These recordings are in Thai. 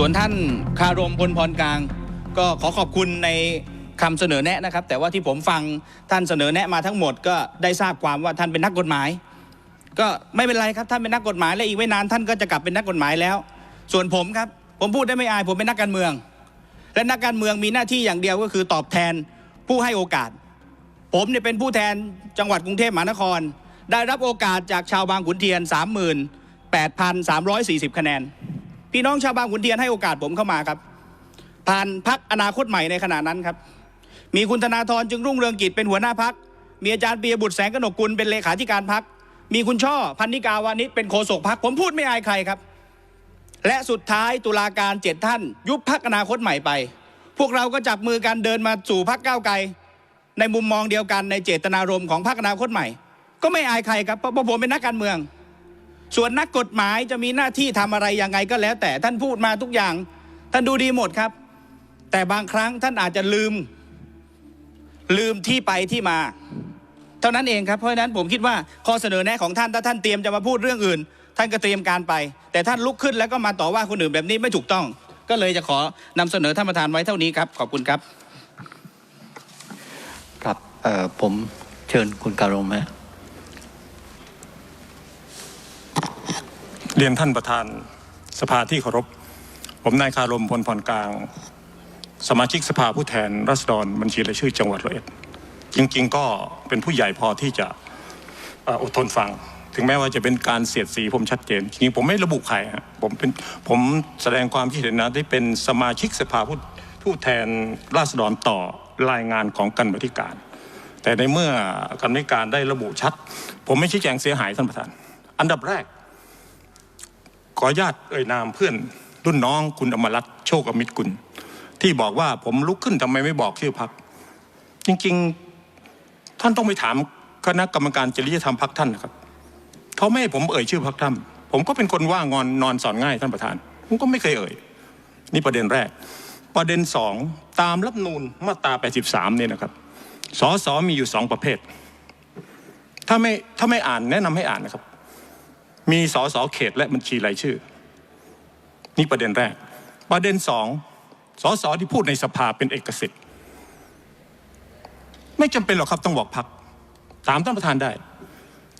ส่วนท่านคารมพลพรกลาง ก็ขอขอบคุณในคำเสนอแนะนะครับ แต่ว่าที่ผมฟังท่านเสนอแนะมาทั้งหมด ก็ได้ทราบความว่าท่านเป็นนักกฎหมาย ก็ไม่เป็นไรครับท่านเป็นนักกฎหมายและอีกไม่นานท่านก็จะกลับเป็นนักกฎหมายแล้ว ส่วนผมครับผมพูดได้ไม่อายผมเป็นนักการเมือง และนักการเมืองมีหน้าที่อย่างเดียวก็คือตอบแทนผู้ให้โอกาส ผมเนี่ยเป็นผู้แทนจังหวัดกรุงเทพมหานคร ได้รับโอกาสจากชาวบางขุนเทียน 38,340 คะแนน พี่น้องชาวบางขุนเทียนให้โอกาสผมเข้ามาครับ ผ่านพักอนาคตใหม่ในขณะนั้นครับ มีคุณธนาธรจึงรุ่งเรืองกิจเป็นหัวหน้าพัก มีอาจารย์ปียบุตรแสงกนกกุลเป็นเลขาธิการพัก มีคุณช่อพันนิกาวานิชเป็นโฆษกพักผมพูดไม่อายใครครับ และสุดท้ายตุลาการเจ็ดท่าน ยุบพักอนาคตใหม่ไป พวกเราก็จับมือกันเดินมาสู่พักก้าวไกล ในมุมมองเดียวกันในเจตนารมณ์ของพรรคอนาคตใหม่ ก็ไม่อายใครครับเพราะผมเป็นนักการเมือง ส่วนนักกฎหมายจะมีหน้าที่ทำอะไรยังไงก็แล้ว แต่ท่านพูดมาทุกอย่าง ท่านดูดีหมดครับ แต่บางครั้งท่านอาจจะลืม ลืมที่ไปที่มา เท่านั้นเองครับเพราะฉะนั้นผมคิดว่าข้อเสนอแนะของท่านถ้าท่านเตรียมจะมาพูดเรื่องอื่น ท่านก็เตรียมการไป แต่ท่านลุกขึ้นแล้วก็มาต่อว่าคนอื่นแบบนี้ไม่ถูกต้อง ก็เลยจะขอนำเสนอท่านประธานไว้เท่านี้ครับขอบคุณครับ ครับผมเชิญคุณการมฮะ เรียนท่านประธานสภาที่เคารพ ผมนายคารมพลพรกลาง สมาชิกสภาผู้แทนราษฎรบัญชีรายชื่อจังหวัดร้อยเอ็ด จริง ๆ ก็เป็นผู้ใหญ่พอที่จะอดทนฟัง ถึงแม้ว่าจะเป็นการเสียดสีผมชัดเจน จริงๆผมไม่ระบุใครฮะผมเป็นผมแสดงความคิดเห็นนะที่เป็นสมาชิกสภาผู้ผู้แทนราษฎรต่อรายงานของกรรมาธิการ แต่ในเมื่อกรรมาธิการได้ระบุชัด ผมไม่ชี้แจงเสียหายท่านประธาน อันดับแรก ขออนุญาตเอ่ยนามเพื่อนรุ่นน้องคุณอมรรัตน์โชคอมิตรกุล ที่บอกว่าผมลุกขึ้นทำไมไม่บอกชื่อพัก จริงๆท่านต้องไปถามคณะกรรมการจริยธรรมพักท่านนะครับเขาไม่ให้ผมเอ่ยชื่อพักท่านผมก็เป็นคนว่างอนนอนสอนง่ายท่านประธาน ผมก็ไม่เคยเอ่ย นี่ประเด็นแรก ประเด็นสองตามรัฐนูลมาตรา 83 เนี่ยนะครับสอสอมีอยู่สองประเภท ถ้าไม่ถ้าไม่อ่านแนะนำให้อ่านนะครับ มีสสเขตและบัญชีรายชื่อ นี่ประเด็นแรก ประเด็นสองสสที่พูดในสภาเป็นเอกสิทธิ์ ไม่จำเป็นหรอกครับต้องบอกพักตามท่านประธานได้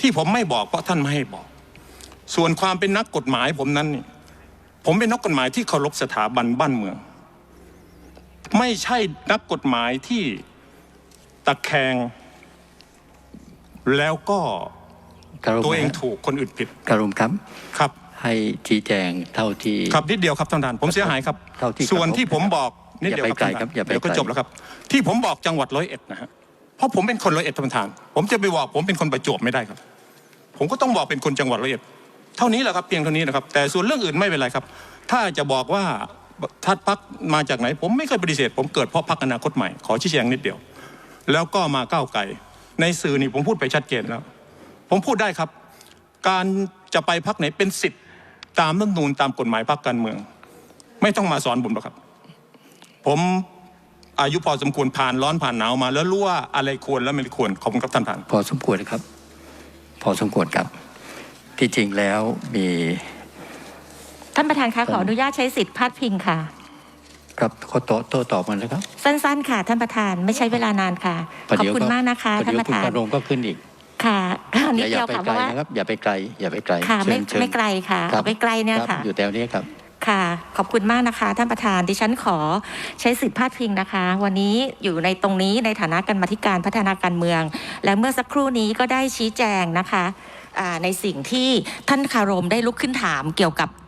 ที่ผมไม่บอกเพราะท่านไม่ให้บอก ส่วนความเป็นนักกฎหมายผมนั้น ผมเป็นนักกฎหมายที่เคารพสถาบันบ้านเมือง ไม่ใช่นักกฎหมายที่ตะแคงแล้วก็ ตัวเองฮะถูกคนอื่นผิดการมครับครับ ให้ชี้แจงเท่าที่ครับนิดเดียวครับท่านประธานผมเสียหายครับเท่าที่ส่วนที่กระทบผมบอกนิดเดียวอย่าไปไกลท่นปะธนครับอย่าไปเดี๋ยวก็ไกลจบแล้วครับ ที่ผมบอกจังหวัดร้อยเอ็ดนะฮะเพราะผมเป็นคนร้อยเอ็ดท่านประธาน ผมจะไปบอกผมเป็นคนประจวบไม่ได้ครับ ผมก็ต้องบอกเป็นคนจังหวัดร้อยเอ็ดเท่านี้แหละครับเพียงเท่านี้นะครับ แต่ส่วนเรื่องอื่นไม่เป็นไรครับ ถ้าจะบอกว่าทัดพักมาจากไหน ผมไม่เคยปฏิเสธ ผมเกิดเพราะพักอนาคตใหม่ขอชี้แจงนิดเดียว แล้วก็มาก้าวไกลในสื่อนี่ผมพูดไปชัดเจนแล้ว ผมพูดได้ครับ การจะไปพักไหนเป็นสิทธิ์ตามรัฐธรรมนูญตามกฎหมายพักการเมือง ไม่ต้องมาสอนผมหรอกครับ ผมอายุพอสมควรผ่านร้อนผ่านหนาวมา แล้วรู้ว่าอะไรควรและไม่ควรขอบคุณครับท่านประธานพอสมควรครับ พอสมควรครับ ที่จริงแล้วมีท่านประธานคะขออนุญาตใช้สิทธิ์พาดพิงค่ะ ครับข้อโต้โต้ตอบมันนะครับ สั้นๆ ค่ะ ท่านประธานไม่ใช้เวลานานค่ะประขอบเดี๋ยวคุณมากนะคะประท่านเดี๋ยวประคุณธานการมก็ขึ้นอีก ค่ะนิอดย่าอย่าเดียวไปค่ะไกเพลราะว่านะครับอย่าไปไกลอย่าไปไกลค่ะไม่เชิญเชิญไม่ไกลค่ะครับไม่ไกลเนี่ยรับค่ะ อยู่แถวนี้ครับค่ะ ขอบคุณมากนะคะท่านประธานดิฉันขอใช้สิทธิ์พาดพิงนะคะ วันนี้อยู่ในตรงนี้ในฐานะกรรมาธิการพัฒนาการเมือง และเมื่อสักครู่นี้ก็ได้ชี้แจงนะคะอ่าในสิ่งที่ท่านคารมได้ลุกขึ้นถามเกี่ยวกับอ่า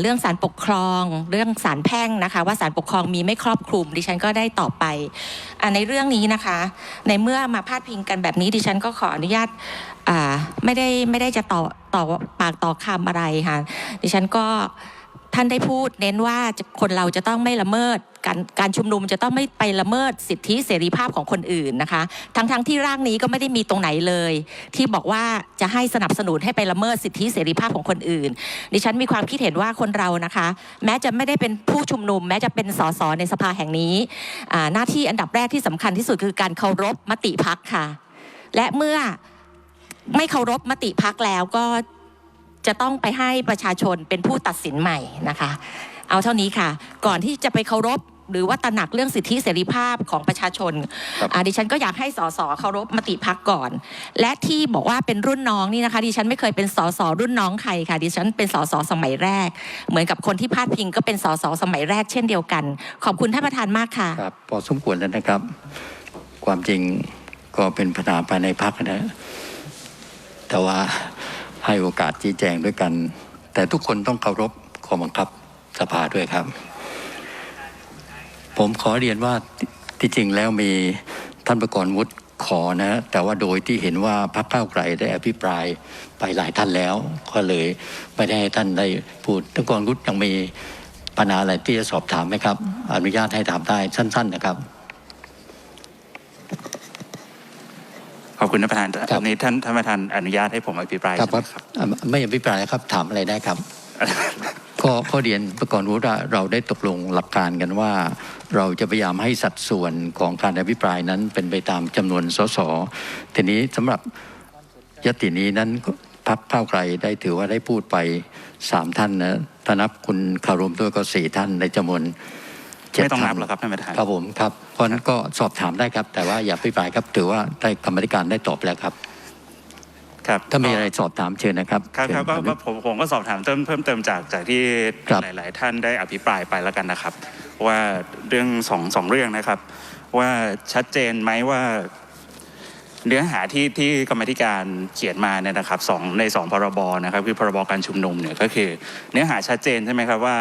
เรื่องสารปกครอง เรื่องสารแพ่งนะคะ ว่าสารปกครองมีไม่ครอบคลุม ดิฉันก็ได้ตอบไปในเรื่องนี้นะคะ ในเมื่อมาพาดพิงกันแบบนี้ ดิฉันก็ขออนุญาตไม่ได้ไม่ได้จะต่อต่อปากต่อคำอะไรค่ะดิฉันก็ ท่านได้พูดเน้นว่าคนเราจะต้องไม่ละเมิดการการชุมนุมจะต้องไม่ไปละเมิดสิทธิเสรีภาพของคนอื่นนะคะ ทั้งๆทที่ร่างนี้ก็ไม่ได้มีตรงไหนเลย ที่บอกว่าจะให้สนับสนุนให้ไปละเมิดสิทธิเสรีภาพของคนอื่น ดิฉันมีความคิดเห็นว่าคนเรานะคะ แม้จะไม่ได้เป็นผู้ชุมนุม แม้จะเป็นสสในสภาแห่งนี้ หน้าที่อันดับแรกที่สำคัญที่สุดคือการเคารพมติพักค่ะ และเมื่อไม่เคารพมติพักแล้วก็ จะต้องไปให้ประชาชนเป็นผู้ตัดสินใหม่นะคะ เอาเท่านี้ค่ะ ก่อนที่จะไปเคารพหรือว่าตระหนักเรื่องสิทธิเสรีภาพของประชาชนครับอ่าดิฉันก็อยากให้สสเคารพมติพักก่อน และที่บอกว่าเป็นรุ่นน้องนี่นะคะ ดิฉันไม่เคยเป็นสสรุ่นน้องใครค่ะ ดิฉันเป็นสสสมัยแรก เหมือนกับคนที่พาดพิงก็เป็นสสสมัยแรกเช่นเดียวกัน ขอบคุณท่านประธานมากค่ะครับพอสมควรแล้วนะครับ ความจริงก็เป็นปัญหาภายในพักนะแต่ว่า ให้โอกาสชี้แจงด้วยกัน แต่ทุกคนต้องเคารพข้อบังคับสภาด้วยครับ ผมขอเรียนว่าที่จริงแล้วมีท่านประกรณ์วุฒิขอนะ แต่ว่าโดยที่เห็นว่าพรรคก้าวไกลได้อภิปรายไปหลายท่านแล้ว ก็เลยไม่ได้ให้ท่านได้พูดท่านประกรณ์วุฒิยังมีปัญหาอะไรที่จะสอบถามไหมครับ อนุญาตให้ถามได้สั้น ๆ นะครับ ขอบคุณท่านประธานครับวันนี้ท่านท่านประธานอนุญาตให้ผมอภิปรายครับใช่ไหมครับอะไม่อภิปรายครับถามอะไรได้ครับ ข้อข้อเรียนประกอบวุฒิว่าเราได้ตกลงหลักการกันว่า เราจะพยายามให้สัดส่วนของการอภิปรายนั้นเป็นไปตามจำนวนสสทีนี้สำหรับยตินี้นั้นพักเก้าวไกลได้ถือว่าได้พูดไปสามท่านนะถ้านับคุณคารมด้วยก็สี่ท่านในจำนวนเจ็ด ไม่ต้องท่านับหรอกครับท่านประธานครับผมครับเพราะฉะนั้นก็สอบถามได้ครับ แต่ว่าอย่าอภิปรายครับถือว่าได้กรรมาธิการได้ตอบแล้วครับ ครับถ้ามีอะไรสอบถามเชิญนะครับครับครับก็เชิญก็ผมผมก็สอบถามเติมเพิ่มเติมจากจากที่ครับหลาย ๆ ท่านได้อภิปรายไปแล้วกันนะครับ ว่าเรื่องสองสองเรื่องนะครับ ว่าชัดเจนไหมว่าเนื้อหาที่ที่กรรมาธิการเขียนมาเนี่ยนะครับสองในสองพรบนะครับคือพรบการชุมนุมเนี่ยก็คือ เนื้อหาชัดเจนใช่ไหมครับว่า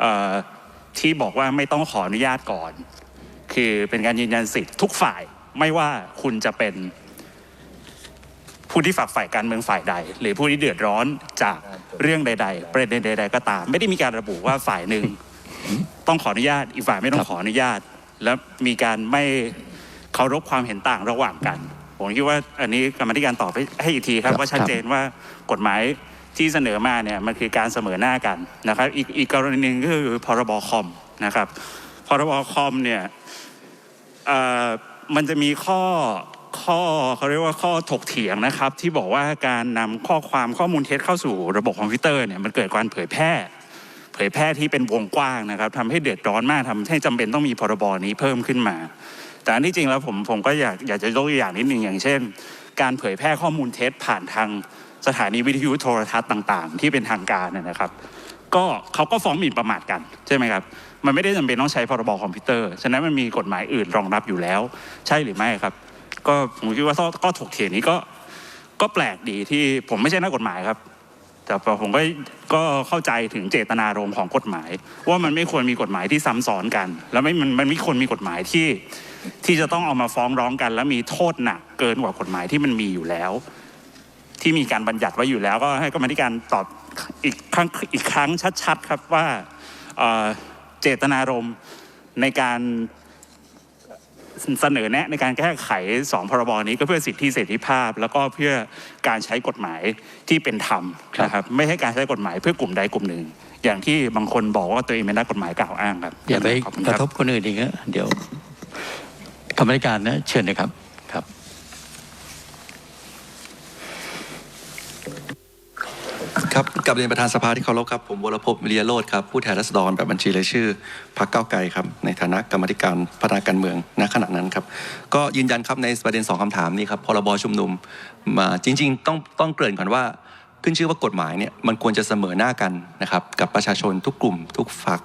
เอ่อ ที่บอกว่าไม่ต้องขออนุญาตก่อน คือเป็นการยืนยันสิทธิ์ทุกฝ่ายไม่ว่าคุณจะเป็นผู้ที่ฝักฝ่ายการเมืองฝ่ายใด หรือผู้ที่เดือดร้อนจากเรื่องใด ๆ ประเด็นใด ๆ ก็ตาม ไม่ได้มีการระบุว่าฝ่ายหนึ่งต้องขออนุญาตอีกฝ่ายไม่ต้อครังบขออนุญาต แล้วมีการไม่เคารพความเห็นต่างระหว่างกันผมคิดว่าอันนี้กรรมาธิการตอบให้ให้อีกทีครับว่าชัดเจนว่ากฎหมาย ที่เสนอมาเนี่ยมันคือการเสมอหน้ากันนะครับ อีกอีกกรณีหนึ่งก็คือพรบคอมนะครับพรบคอมเนี่ยมันจะมีข้อข้อเขาเรียกว่าข้อถกเถียงนะครับ ที่บอกว่าการนำข้อความข้อมูลเท็จเข้าสู่ระบบคอมพิวเตอร์เนี่ยมันเกิดการเผยแพร่ เผยแพร่ที่เป็นวงกว้างนะครับทำให้เดือดร้อนมากทำให้จำเป็นต้องมีพรบนี้เพิ่มขึ้นมา แต่อันที่จริงแล้วผมผมก็อยากอยากจะยกตัวอย่างนิดหนึ่งอย่างเช่น การเผยแพร่ข้อมูลเท็จผ่านทาง สถานีวิทยุโทรทัศน์ต่างๆ ที่เป็นทางการเนยนะครับ ก็เขาก็ฟ้องหมิ่นประมาทกันใช่ไหมครับมันไม่ได้จำเป็นต้องใช้พรบคอมพิวเตอร์ ฉะนั้นมันมีกฎหมายอื่นรองรับอยู่แล้ว ใช่หรือไม่ครับ ก็ผมคิดว่าข้อก็ถกเถียงนี้ก็ก็แปลกดีที่ผมไม่ใช่นักกฎหมายครับ แต่ผมก็ก็เข้าใจถึงเจตนารมณ์ของกฎหมาย ว่ามันไม่ควรมีกฎหมายที่ซ้ำซ้อนกัน แล้วไม่มันมันไม่ควรมีกฎหมายที่ที่จะต้องเอามาฟ้องร้องกัน แล้วมีโทษหนักเกินกว่ากฎหมายที่มันมีอยู่แล้ว ที่มีการบัญญัติไว้อยู่แล้ว ก็ให้กรรมาธิการตอบอีกครั้งอีกครั้งชัดๆครับว่าเอ่อเจตนารมณ์ในการเสนอแนะในการแก้ไขสองพรบนี้ก็เพื่อสิทธิเสรีภาพ แล้วก็เพื่อการใช้กฎหมายที่เป็นธรรมครับนะครับไม่ให้การใช้กฎหมายเพื่อกลุ่มใดกลุ่มหนึ่ง อย่างที่บางคนบอกว่าตัวเองเป็นนักกฎหมายกล่าวอ้างครับอย่าไปขอบคุณกคระรับทบคนอื่นอีกนะเดี๋ยวกรรมธิการนะเชิญนะครับครับ ครับกับเรียนประธานสภาที่เคารพครับผมวรพวิริยโรธครับผู้แทนรัษฎรแบบบัญชีรายชื่อพรรคก้าวไกลครับในฐานะกรรมธิการพัฒนาการเมืองณขณะนั้นครับก็ยืนยันครับในประเด็นสองคำถามนี้ครับพรบชุมนุมมาจริง ๆ ต้องต้องเกริ่นก่อนว่า ขึ้นชื่อว่ากฎหมายเนี่ยมันควรจะเสมอหน้ากันนะครับกับประชาชนทุกกลุ่ม ทุกฝัก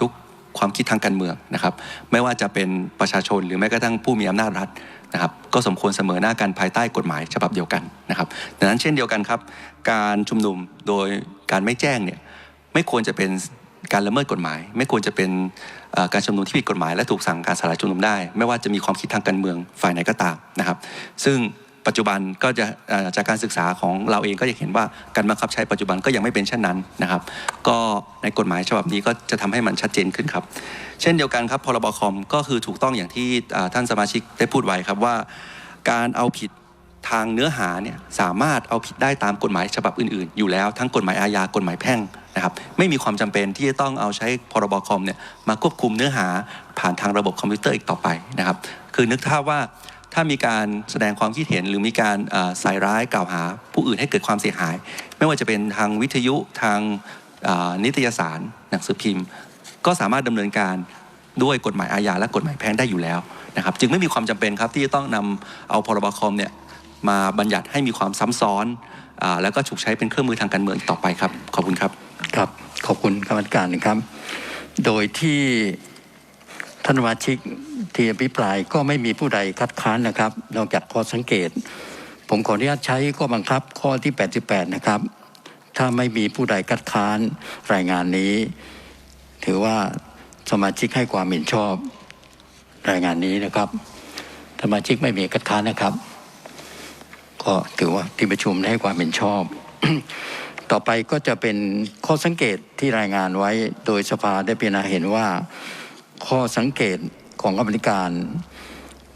ทุกความคิดทางการเมืองนะครับไม่ว่าจะเป็นประชาชนหรือแม้กระทั่งผู้มีอำนาจรัฐ นะครับก็สมควรเสมอหน้ากันภายใต้กฎหมายฉบับเดียวกันนะครับดังนั้นเช่นเดียวกันครับ การชุมนุมโดยการไม่แจ้งเนี่ยไม่ควรจะเป็นการละเมิดกฎหมาย ไม่ควรจะเป็นการชุมนุมที่ผิดกฎหมาย และถูกสั่งการสลายชุมนุมได้ ไม่ว่าจะมีความคิดทางการเมืองฝ่ายไหนก็ตามนะครับ ซึ่ง ปัจจุบันก็จะจากการศึกษาของเราเองก็จะเห็นว่าการบังคับใช้ปัจจุบันก็ยังไม่เป็นเช่นนั้นนะครับ ก็ในกฎหมายฉบับนี้ก็จะทำให้มันชัดเจนขึ้นครับ เช่นเดียวกันครับพรบคอมก็คือถูกต้องอย่างที่ท่านสมาชิกได้พูดไว้ครับว่า การเอาผิดทางเนื้อหาเนี่ยสามารถเอาผิดได้ตามกฎหมายฉบับอื่น ๆ อยู่แล้วทั้งกฎหมายอาญากฎหมายแพ่งนะครับไม่มีความจำเป็นที่จะต้องเอาใช้พรบคอมเนี่ยมาควบคุมเนื้อหาผ่านทางระบบคอมพิวเตอร์อีกต่อไปนะครับคือนึกภาพว่า ถ้ามีการแสดงความคิดเห็น หรือมีการใส่ร้ายกล่าวหา ผู้อื่นให้เกิดความเสียหาย ไม่ว่าจะเป็นทางวิทยุทางนิตยสาร หนังสือพิมพ์ ก็สามารถดำเนินการด้วยกฎหมายอาญาและกฎหมายแพ่งได้อยู่แล้วนะครับ จึงไม่มีความจำเป็นครับที่จะต้องนำเอาพรบคอมเนี่ยมาบัญญัติให้มีความซ้ำซ้อนอแล้วก็ถูกใช้เป็นเครื่องมือทางการเมืองต่อไปครับ ขอบคุณครับครับขอบคุณกรรมการนะครับ โดยที่ท่านสมาชิก ที่อภิปรายก็ไม่มีผู้ใดคัดค้านนะครับ นอกจากข้อสังเกต ผมขออนุญาตใช้ข้อบังคับข้อที่ 88 นะครับ ถ้าไม่มีผู้ใดคัดค้านรายงานนี้ ถือว่าสมาชิกให้ความเห็นชอบรายงานนี้นะครับสมาชิกไม่มีคัดค้านนะครับ ก็ถือว่าที่ประชุมได้ให้ความเห็นชอบ ต่อไปก็จะเป็นข้อสังเกตที่รายงานไว้ โดยสภาได้พิจารณาเห็นว่า ข้อสังเกต ของกรรมธิการ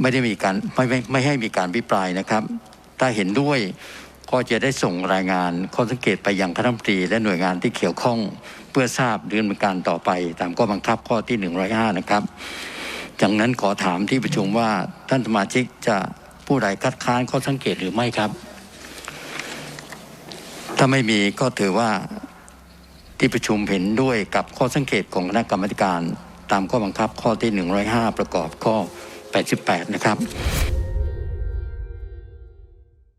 ไม่ได้มีการไม่ไม่ไม่ให้มีการพิปรายนะครับ ถ้าเห็นด้วยก็จะได้ส่งรายงานข้อสังเกตไปยังคณะรัฐมนตรีและหน่วยงานที่เกี่ยวข้องเพื่อทราบดำเนินการต่อไป ตามข้อบังคับข้อที่ 105 นะครับจากนั้นขอถามที่ประชุมว่าท่านสมาชิกจะผู้ใดคัดค้านข้อสังเกตหรือไม่ครับ ถ้าไม่มีก็ถือว่าที่ประชุมเห็นด้วยกับข้อสังเกตของคณะกรรมการ ตามข้อบังคับข้อที่ 105 ประกอบข้อ 88 นะครับ